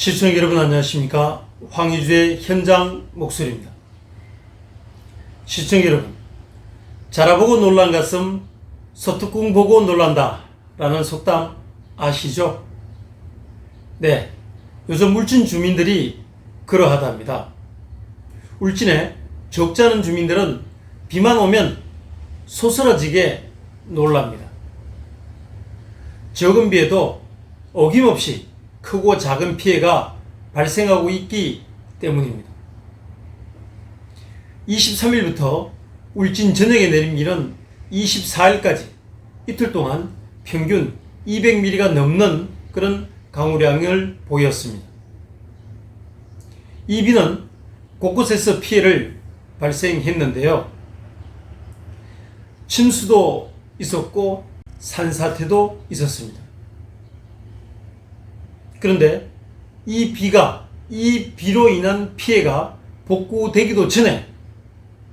시청자 여러분 안녕하십니까? 황희주의 현장 목소리입니다. 시청자 여러분 자라보고 놀란 가슴 소뚜껑 보고 놀란다 라는 속담 아시죠? 네 요즘 울진 주민들이 그러하답니다. 울진에 적지 않은 주민들은 비만 오면 소스러지게 놀랍니다. 적은 비에도 어김없이 크고 작은 피해가 발생하고 있기 때문입니다. 23일부터 울진 전역에 내린 비는 24일까지 이틀 동안 평균 200mm가 넘는 그런 강우량을 보였습니다. 이 비는 곳곳에서 피해를 발생했는데요. 침수도 있었고 산사태도 있었습니다. 그런데 이 비가 이 비로 인한 피해가 복구되기도 전에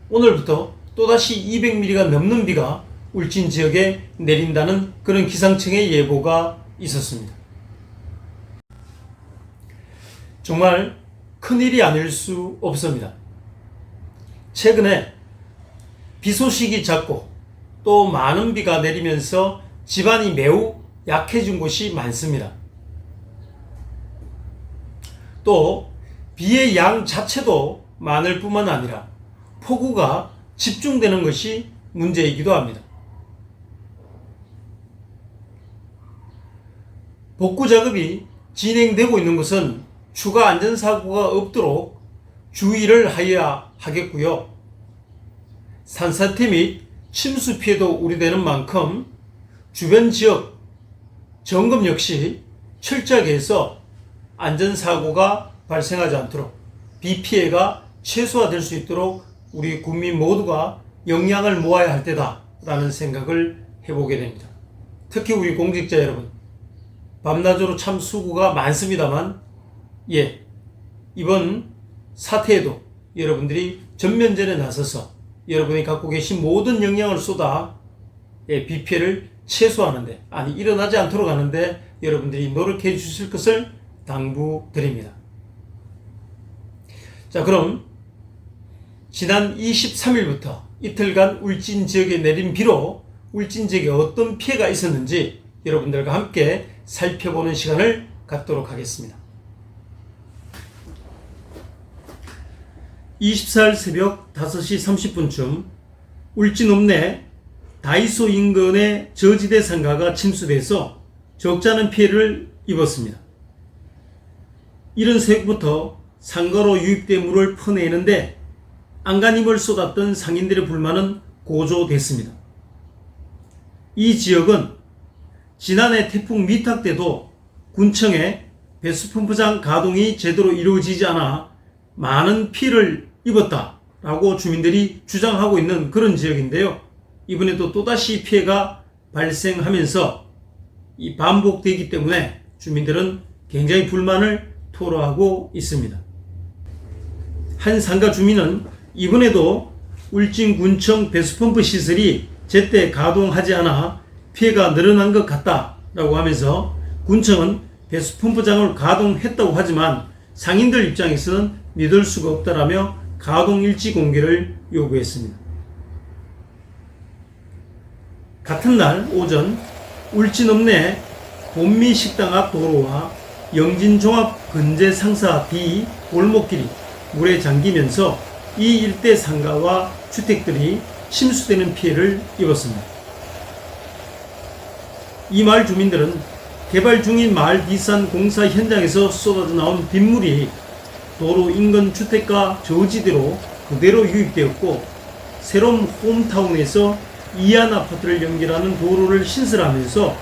오늘부터 또다시 200mm가 넘는 비가 울진 지역에 내린다는 그런 기상청의 예보가 있었습니다. 정말 큰일이 아닐 수 없습니다. 최근에 비 소식이 잦고 또 많은 비가 내리면서 집안이 매우 약해진 곳이 많습니다. 또 비의 양 자체도 많을 뿐만 아니라 폭우가 집중되는 것이 문제이기도 합니다. 복구 작업이 진행되고 있는 것은 추가 안전사고가 없도록 주의를 하여야 하겠고요. 산사태 및 침수 피해도 우려되는 만큼 주변 지역 점검 역시 철저하게 해서 안전사고가 발생하지 않도록 비 피해가 최소화될 수 있도록 우리 국민 모두가 역량을 모아야 할 때다라는 생각을 해보게 됩니다. 특히 우리 공직자 여러분, 밤낮으로 참 수고가 많습니다만, 예, 이번 사태에도 여러분들이 전면전에 나서서 여러분이 갖고 계신 모든 역량을 쏟아 예, 비 피해를 최소화하는데, 아니, 일어나지 않도록 하는데 여러분들이 노력해 주실 것을 당부드립니다. 자, 그럼 지난 23일부터 이틀간 울진 지역에 내린 비로 울진 지역에 어떤 피해가 있었는지 여러분들과 함께 살펴보는 시간을 갖도록 하겠습니다. 24일 새벽 5시 30분쯤 울진 읍내 다이소 인근의 저지대 상가가 침수돼서 적지 않은 피해를 입었습니다. 이른 새벽부터 상가로 유입된 물을 퍼내는데 안간힘을 쏟았던 상인들의 불만은 고조됐습니다. 이 지역은 지난해 태풍 미탁 때도 군청의 배수펌프장 가동이 제대로 이루어지지 않아 많은 피해를 입었다라고 주민들이 주장하고 있는 그런 지역인데요. 이번에도 또다시 피해가 발생하면서 이 반복되기 때문에 주민들은 굉장히 불만을 토로하고 있습니다. 한 상가 주민은 이번에도 울진군청 배수펌프 시설이 제때 가동하지 않아 피해가 늘어난 것 같다라고 하면서 군청은 배수펌프장을 가동했다고 하지만 상인들 입장에서는 믿을 수가 없다라며 가동 일지 공개를 요구했습니다. 같은 날 오전 울진읍 내 본미 식당 앞 도로와 영진종합 근제 상사 B 골목길이 물에 잠기면서 이 일대 상가와 주택들이 침수되는 피해를 입었습니다. 이 마을 주민들은 개발 중인 마을 뒷산 공사 현장에서 쏟아져 나온 빗물이 도로 인근 주택가 저지대로 그대로 유입되었고 새로운 홈타운에서 이안 아파트를 연결하는 도로를 신설하면서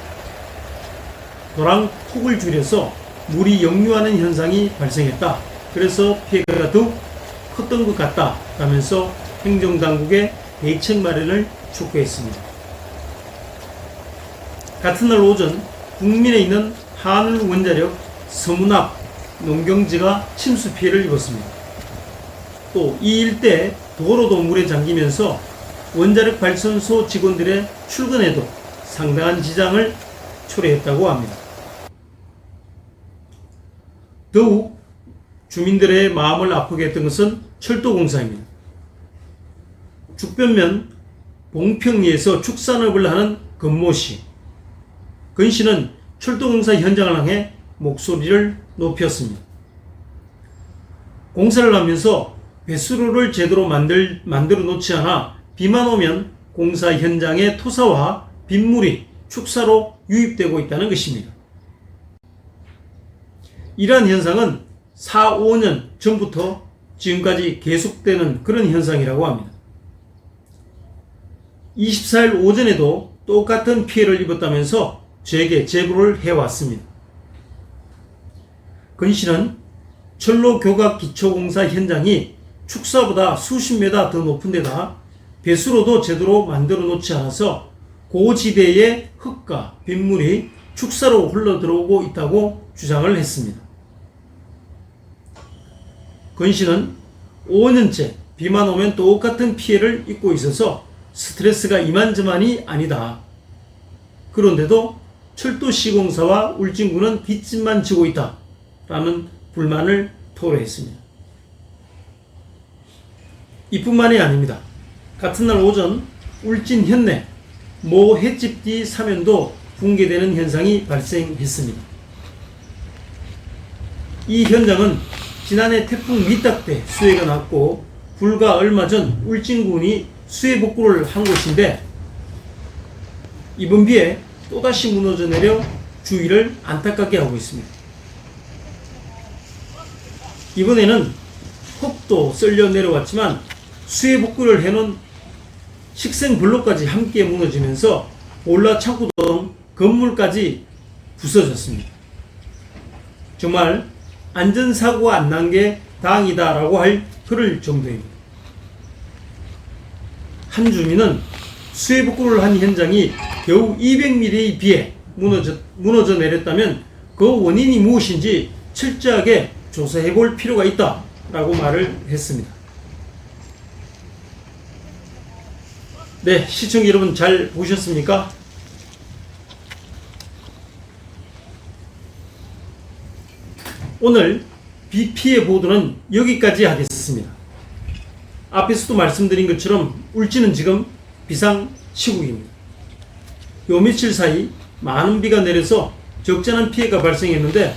도랑 폭을 줄여서 물이 역류하는 현상이 발생했다. 그래서 피해가 더욱 컸던 것 같다. 라면서 행정당국의 대책 마련을 촉구했습니다. 같은 날 오전 국민에 있는 한울 원자력 서문 앞 농경지가 침수 피해를 입었습니다. 또 이 일대 도로도 물에 잠기면서 원자력 발전소 직원들의 출근에도 상당한 지장을 초래했다고 합니다. 더욱 주민들의 마음을 아프게 했던 것은 철도공사입니다. 죽변면 봉평리에서 축산업을 하는 건모 씨. 건 씨는 철도공사 현장을 향해 목소리를 높였습니다. 공사를 하면서 배수로를 제대로 만들, 만들어 놓지 않아 비만 오면 공사 현장에 토사와 빗물이 축사로 유입되고 있다는 것입니다. 이러한 현상은 4, 5년 전부터 지금까지 계속되는 그런 현상이라고 합니다. 24일 오전에도 똑같은 피해를 입었다면서 저에게 제보를 해왔습니다. 건 씨는 철로 교각 기초공사 현장이 축사보다 수십 메다 더 높은 데다 배수로도 제대로 만들어 놓지 않아서 고지대의 흙과 빗물이 축사로 흘러 들어오고 있다고 주장을 했습니다. 건 씨는 5년째 비만 오면 똑같은 피해를 입고 있어서 스트레스가 이만저만이 아니다. 그런데도 철도 시공사와 울진군은 빚짐만 지고 있다. 라는 불만을 토로했습니다. 이뿐만이 아닙니다. 같은 날 오전 울진 현내 모 횟집 뒤 사면도 붕괴되는 현상이 발생했습니다. 이 현장은 지난해 태풍 미딱 때 수해가 났고 불과 얼마 전 울진군이 수해 복구를 한 곳인데 이번 비에 또다시 무너져 내려 주위를 안타깝게 하고 있습니다. 이번에는 흙도 썰려 내려왔지만 수해 복구를 해놓은 식생 블록까지 함께 무너지면서 올라 창고 등 건물까지 부서졌습니다. 정말 안전사고가 안 난 게 다행이다라고 할 그럴 정도입니다. 한 주민은 수해 복구를 한 현장이 겨우 200mm에 비해 무너져, 무너져 내렸다면 그 원인이 무엇인지 철저하게 조사해 볼 필요가 있다 라고 말을 했습니다. 네, 시청자 여러분 잘 보셨습니까? 오늘 비 피해 보도는 여기까지 하겠습니다. 앞에서도 말씀드린 것처럼 울진은 지금 비상 시국입니다. 요 며칠 사이 많은 비가 내려서 적잖은 피해가 발생했는데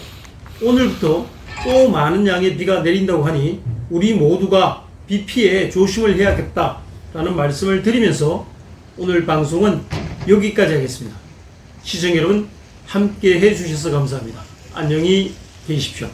오늘부터 또 많은 양의 비가 내린다고 하니 우리 모두가 비 피해에 조심을 해야겠다라는 말씀을 드리면서 오늘 방송은 여기까지 하겠습니다. 시청 여러분 함께 해주셔서 감사합니다. 안녕히 계십시오.